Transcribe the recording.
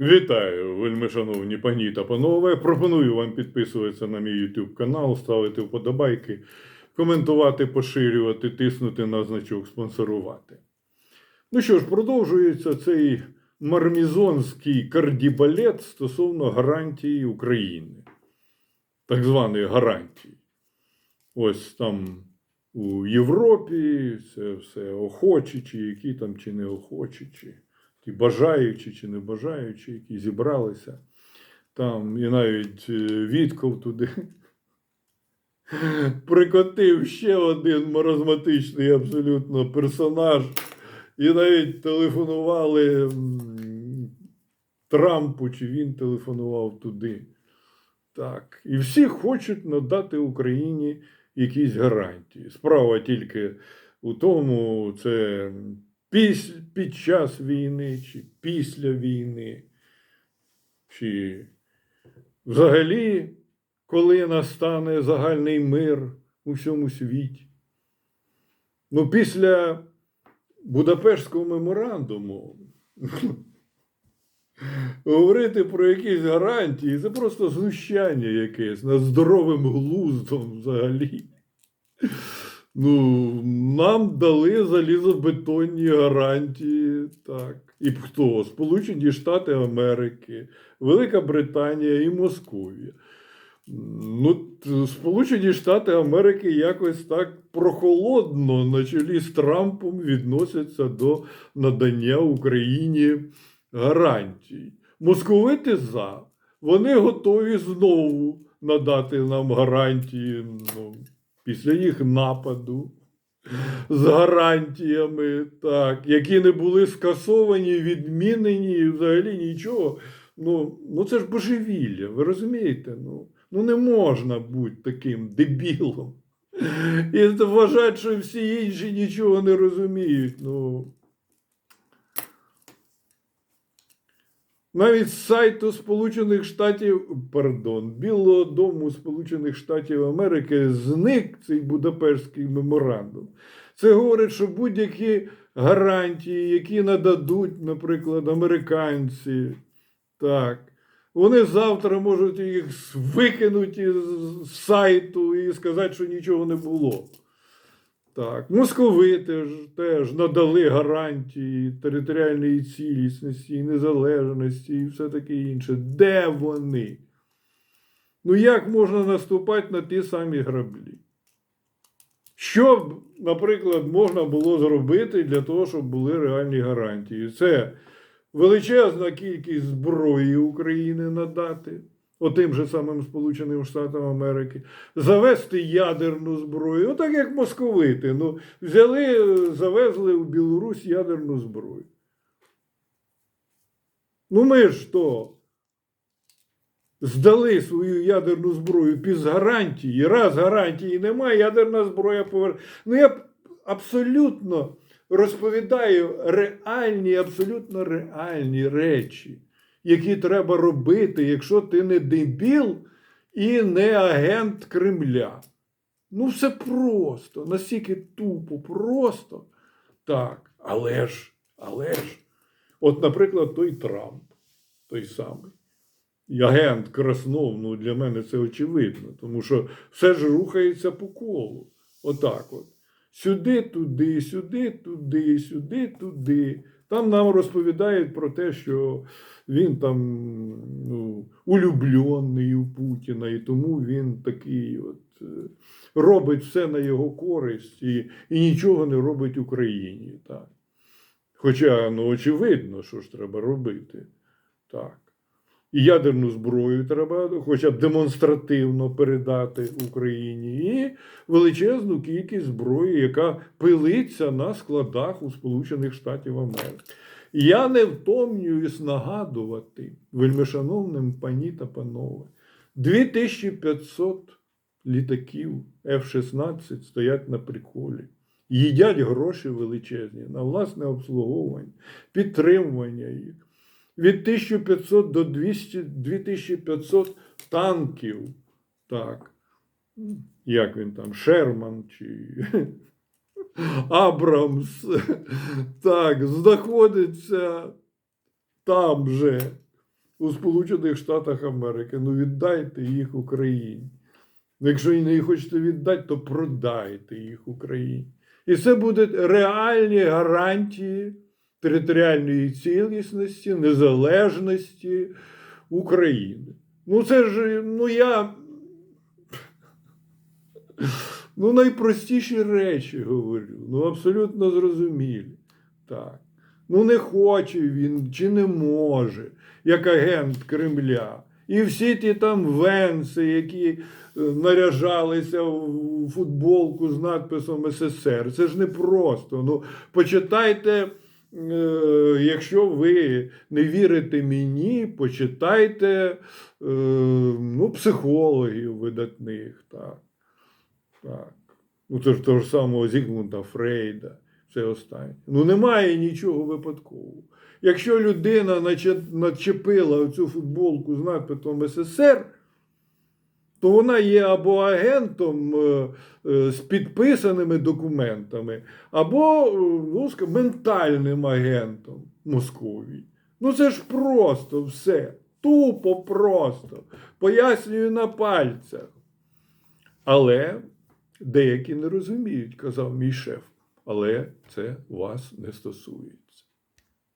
Вітаю, вельми шановні пані та панове. Пропоную вам підписуватися на мій YouTube канал, ставити вподобайки, коментувати, поширювати, тиснути на значок спонсорувати. Ну що ж, продовжується цей мармізонський кардібалет стосовно гарантії України. Так званої гарантії. Ось там у Європі це все охочі, чи які там, чи не охочі, чи ті бажаючі чи не бажаючі, які зібралися. Там і навіть е, Вітков туди прикотив ще один маразматичний абсолютно персонаж. І навіть телефонували Трампу, чи він телефонував туди. Так. І всі хочуть надати Україні якісь гарантії. Справа тільки у тому, це під час війни, чи після війни, чи взагалі, коли настане загальний мир у всьому світі. Ну, після Будапештського меморандуму говорити про якісь гарантії це просто знущання якесь над здоровим глуздом взагалі. Ну, нам дали залізобетонні гарантії. Так. І хто? Сполучені Штати Америки, Велика Британія і Московія. Ну, Сполучені Штати Америки якось так прохолодно на чолі з Трампом відносяться до надання Україні гарантій. Московити за. Вони готові знову надати нам гарантії ну, після їх нападу з гарантіями, так, які не були скасовані, відмінені, взагалі нічого. Ну, ну це ж божевілля, ви розумієте? Ну, ну не можна бути таким дебілом. І вважати, що всі інші нічого не розуміють. Ну, Навіть з сайту Сполучених Штатів, пардон, Білого Дому Сполучених Штатів Америки зник цей Будапештський меморандум. Це говорить, що будь-які гарантії, які нададуть, наприклад, американці, так, вони завтра можуть їх викинути з сайту і сказати, що нічого не було. Так, московити ж теж надали гарантії територіальної цілісності, незалежності і все таке інше. Де вони? Ну як можна наступати на ті самі граблі? Що наприклад, можна було зробити для того, щоб були реальні гарантії? Це величезна кількість зброї України надати отим же самим Сполученим Штатам Америки, завести ядерну зброю, отак як московити. Ну, взяли, завезли в Білорусь ядерну зброю. Ну ми ж то здали свою ядерну зброю без гарантії. Раз гарантії немає, ядерна зброя повер... Ну я абсолютно розповідаю реальні, абсолютно реальні речі які треба робити, якщо ти не дебіл і не агент Кремля. Ну, все просто, настільки тупо, просто. Так, але ж, але ж. От, наприклад, той Трамп, той самий. І агент Краснов, ну для мене це очевидно, тому що все ж рухається по колу. Отак от. Сюди, туди, сюди, туди, сюди, туди. Там нам розповідають про те, що він там ну, улюблений у Путіна, і тому він такий от е, робить все на його користь і, і нічого не робить Україні. Так. Хоча, ну, очевидно, що ж треба робити. Так. Ядерну зброю треба хоча б демонстративно передати Україні, і величезну кількість зброї, яка пилиться на складах у Сполучених Штатів Америки. Я не втомлююсь нагадувати вельмишановним пані та панове, 2500 літаків F-16 стоять на приколі, їдять гроші величезні на власне обслуговування, підтримування їх. Від 1500 до 200, 2500 танків. Так. Як він там, Шерман чи Абрамс. Так, знаходиться там же. у Сполучених Штатах Америки. Ну віддайте їх Україні. Якщо не хочете віддати, то продайте їх Україні. І це будуть реальні гарантії територіальної цілісності, незалежності України. Ну, це ж, ну я. Ну, найпростіші речі говорю, ну абсолютно зрозумілі. Так. Ну, не хоче він чи не може, як агент Кремля. І всі ті там венси, які е, наряжалися в футболку з надписом СССР. Це ж не просто. Ну, почитайте, якщо ви не вірите мені, почитайте е, ну, психологів видатних. Так. Так. Ну, це ж того ж самого Зігмунда Фрейда, все останнє. Ну, немає нічого випадкового. Якщо людина начепила цю футболку з надписом СССР, то вона є або агентом е, е, з підписаними документами, або е, ну, ментальним агентом Московії. Ну це ж просто все. Тупо просто. Пояснюю на пальцях. Але деякі не розуміють, казав мій шеф. Але це вас не стосується.